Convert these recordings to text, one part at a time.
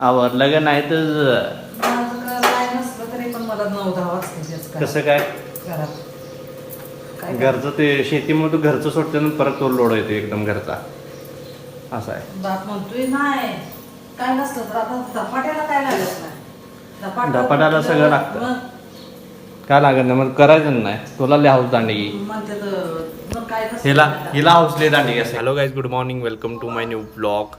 आवरलं का नाही तर कसं काय? घरचं ते शेतीमुळे तू घरचं सोडते ना परत तो लोड येतो एकदम घरचा. असं आहे. बाप म्हणतोय नाही काय नसलं तर आता धपाट्याला काय लागत नाही. धपाटा- सगळं लागतं. मग? काय लागत नाही मग करायचं नाही. तुला लय हाऊस दांडगी म्हणते तर मग काय नसलं हिला. हिला हाऊसले दांडगी असते hello guys good morning welcome to my new blog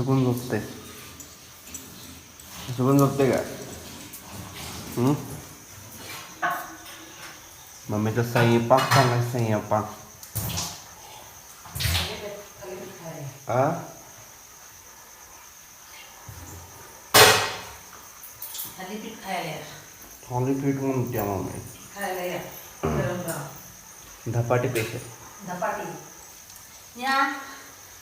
सुकून झोपते सुकून झोपते का मम्मीचा संयपाक चांगला संयपाक आ थालीपीठ म्हणत्या मम्मी धपाटी पेशल धपाटी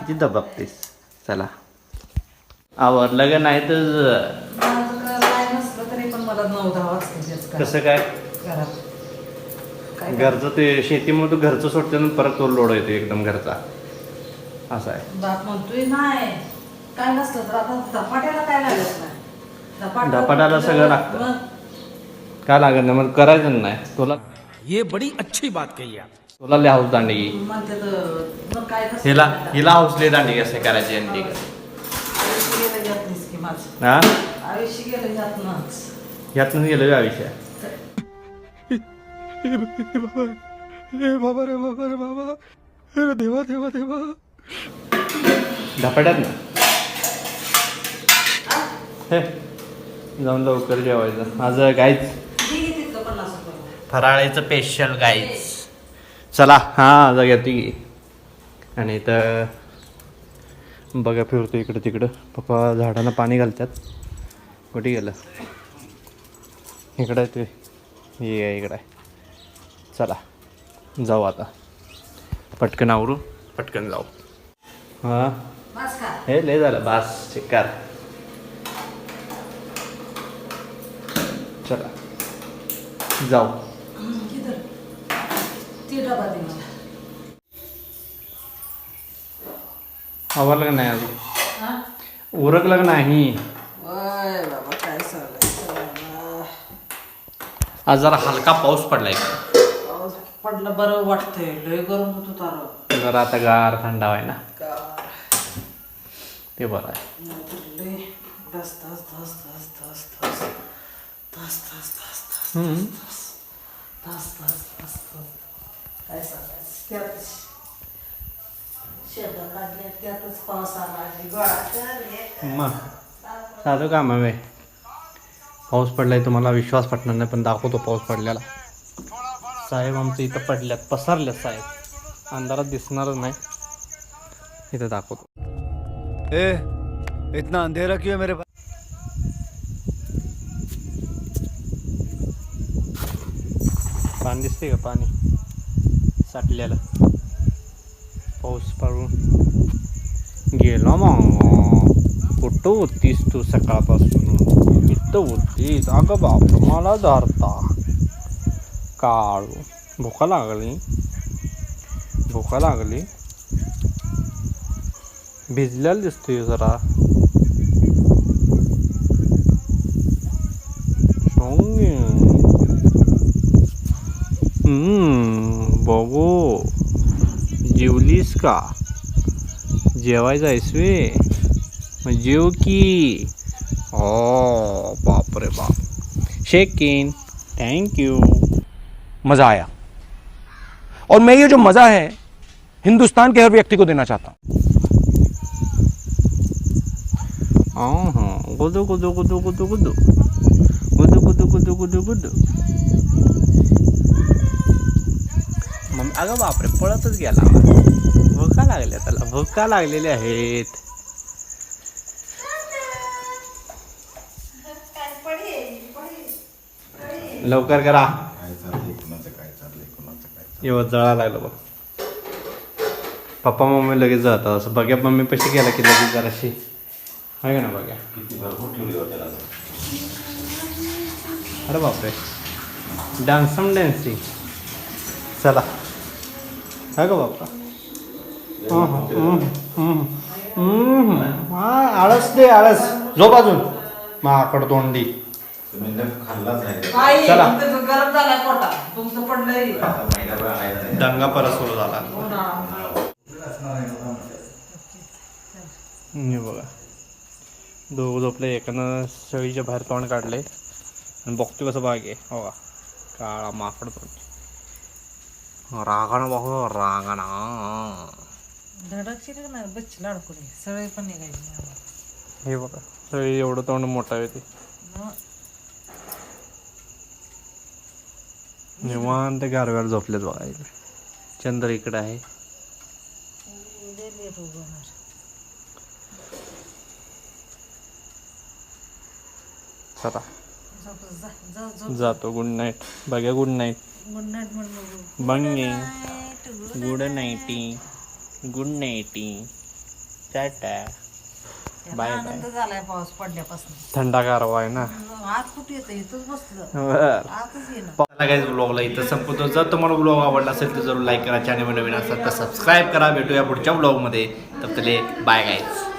किती दबाबतेस चला. आवरलं लगन नाही तर कसं काय? घरचं ते शेतीमुळे तू घरचं सोडते परत तो लोड येतो एकदम घरचा. असा आहे. धपाटाला सगळं लागतं. काय लागत नाही? मग करायचं नाही. तुला ये बडी अच्छी बात कही आप। तुला लय हाऊस दांडगी हिला हिला हाऊसले दांडगी असे करायची आणि हा यातनं गेलं आयुष्य बाबा रे बाबा रे बाबा अरे देवा देवा देवा धपाट्यात ना जाऊन लवकर जेवायचं. माझं गायच फराळाचं स्पेशल गायच चला हां जा घेते की आणि इथं बघा फिरतो इकडं तिकडं. पप्पा झाडांना पाणी घालतात. कुठे गेलं? इकडं आहे ते. हे आहे इकडं आहे. चला जाऊ आता. पटकन आवरू. पटकन जाऊ. हां? हे लय झालं. बास चिक्कार चला. जाऊ. ती डबा दे मला आवरलं का नाही अजून हा उरकलं का नाही वय बाबा काय चाललंय आज जरा हलका पाऊस पडलाय पाऊस पडलं बरं वाटतंय लय गरम होत होता जरा आता गार थंडावा आहे ना गार ते बरं आहे लय धस धस धस धस धस धस धस धस धस धस हम्म. धस धस धस धस काय सांगायचं? त्यातच. काढल्या त्यातच पाऊस आला आणि गोळा करले मग साधं काम आहे. पाऊस पडलाय तुम्हाला विश्वास पटणार नाही पण दाखवतो पाऊस पडलेला. साहेब आमचं इथं पडल्यात पसरल्यात साहेब. अंधारात दिसणारच नाही. इथं दाखवतो. ए इतना अंधेरा क्यों है मेरे पास? पाणी दिसते का पाणी? साठलेला. पाऊस पडून गेला मग कुठं होतीस तू सकाळपासून? इथं होतीस? अगं बाप मला धरता. काळू भुका लागली? भुका लागली? भिजलेला दिसतोय जरा. का? जेवायचं आहेस वे मग जेव की. ओ बाप. रे बाप शेकिन थँक्यू मज़ा आया. और मैं ये जो मज़ा है, हिंदुस्तान के हर व्यक्ति को देना चाहता हूँ। गुदू गुदू गुदू गुदू गुदू। गुदू गुदू गुदू गुदू गुदू। गेला. भुका लागल्या त्याला भुका लागलेल्या आहेत. लवकर करा. एवढं जळा लागलं बघ. पप्पा मम्मी लगेच जातात. असं बघ्या मम्मी पैसे गेला की लगेच जराशी. आहे का ना बघ्या? अरे बापरे. डान्सम डॅन्सिंग चला. हा का बाप्पा? आळस दे आळस झोप अजून माकड तोंडी चला. दंगा परत सुरू झाला. हो बघा. दोघं झोपले एकानं शेळीच्या बाहेर तोंड काढले आणि बघतो कसं बाग आहे. हो काळा माकड तोंड रागानं बघ रागाना. धडकशी का नाही? बच्ची लाडकुडे सगळे पण निघायचे आम्हाला. हे बघा शेळी एवढं तोंड मोठं आहे ते. न- निवांत गारव्याला झोपलेत बघा इकडे. चंद्र इकडे आहे. उद्या लेट उगवणार. चला. झोप जा जा झोप. जातो. Good night. बघा गुड नाईट. गुड नाईट म्हण बघू बंगे. Night, good nighty. Good nighty Tata bye. आनंद झालाय पाऊस पडल्यापासून. थंडा गारवा आहे ना. आत कुठे येतं? इथंच बसलं. बर. आतच ये ना. चला गाईज ब्लॉगला इथं संपवतो. जर तुम्हाला ब्लॉग आवडला असेल तर जरूर लाईक करा. चॅनल नवीन असेल तर सबस्क्राईब करा. भेटूया पुढच्या ब्लॉगमध्ये तर बाय गाईज